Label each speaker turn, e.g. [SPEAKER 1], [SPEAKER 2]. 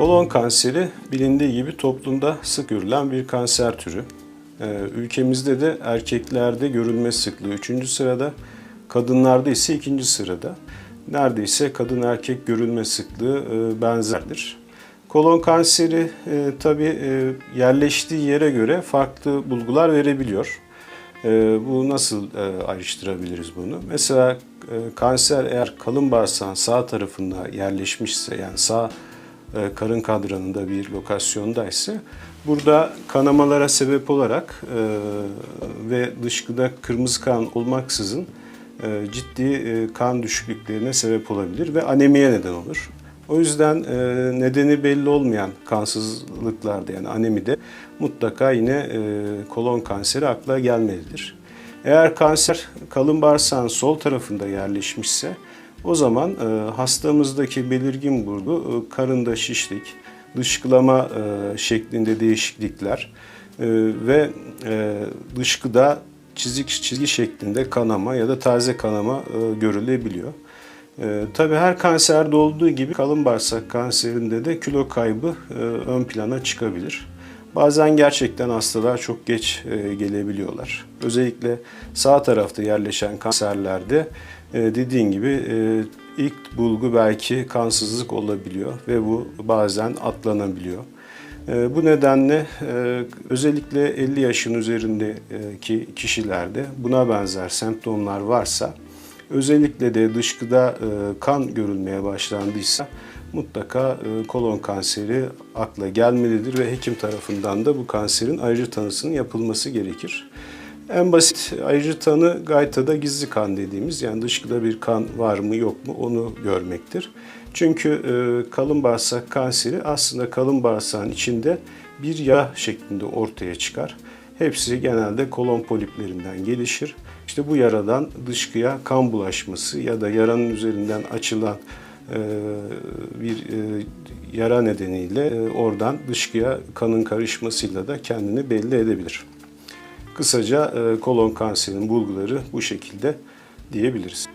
[SPEAKER 1] Kolon kanseri bilindiği gibi toplumda sık görülen bir kanser türü. Ee, Ülkemizde de erkeklerde görülme sıklığı 3. sırada, kadınlarda ise 2. sırada. Neredeyse kadın erkek görülme sıklığı e, benzerdir. Kolon kanseri e, tabii e, yerleştiği yere göre farklı bulgular verebiliyor. Bu nasıl ayrıştırabiliriz bunu? Mesela kanser eğer kalın bağırsağın sağ tarafında yerleşmişse yani sağ karın kadranında bir lokasyondaysa burada kanamalara sebep olarak e, ve dışkıda kırmızı kan olmaksızın e, ciddi e, kan düşüklüklerine sebep olabilir ve anemiye neden olur. O yüzden e, nedeni belli olmayan kansızlıklarda yani anemide mutlaka yine e, kolon kanseri akla gelmelidir. Eğer kanser kalın bağırsağın sol tarafında yerleşmişse o zaman e, hastamızdaki belirgin bulgu e, karında şişlik, dışkılama e, şeklinde değişiklikler e, ve e, dışkıda çizik çizgi şeklinde kanama ya da taze kanama e, görülebiliyor. E, tabii her kanserde olduğu gibi kalın bağırsak kanserinde de kilo kaybı e, ön plana çıkabilir. Bazen gerçekten hastalar çok geç e, gelebiliyorlar. Özellikle sağ tarafta yerleşen kanserlerde e, dediğin gibi e, ilk bulgu belki kansızlık olabiliyor ve bu bazen atlanabiliyor. Bu nedenle özellikle 50 yaşın üzerindeki kişilerde buna benzer semptomlar varsa özellikle de dışkıda kan görülmeye başlandıysa mutlaka e, kolon kanseri akla gelmelidir ve hekim tarafından da bu kanserin ayrıcı tanısının yapılması gerekir. En basit ayrıcı tanı gaytada gizli kan dediğimiz yani dışkıda bir kan var mı yok mu onu görmektir. Çünkü e, kalın bağırsak kanseri aslında kalın bağırsağın içinde bir yağ şeklinde ortaya çıkar. Hepsi genelde kolon poliplerinden gelişir. İşte bu yaradan dışkıya kan bulaşması ya da yaranın üzerinden açılan bir e, yara nedeniyle e, oradan dışkıya kanın karışmasıyla da kendini belli edebilir. Kısaca e, kolon kanserinin bulguları bu şekilde diyebiliriz.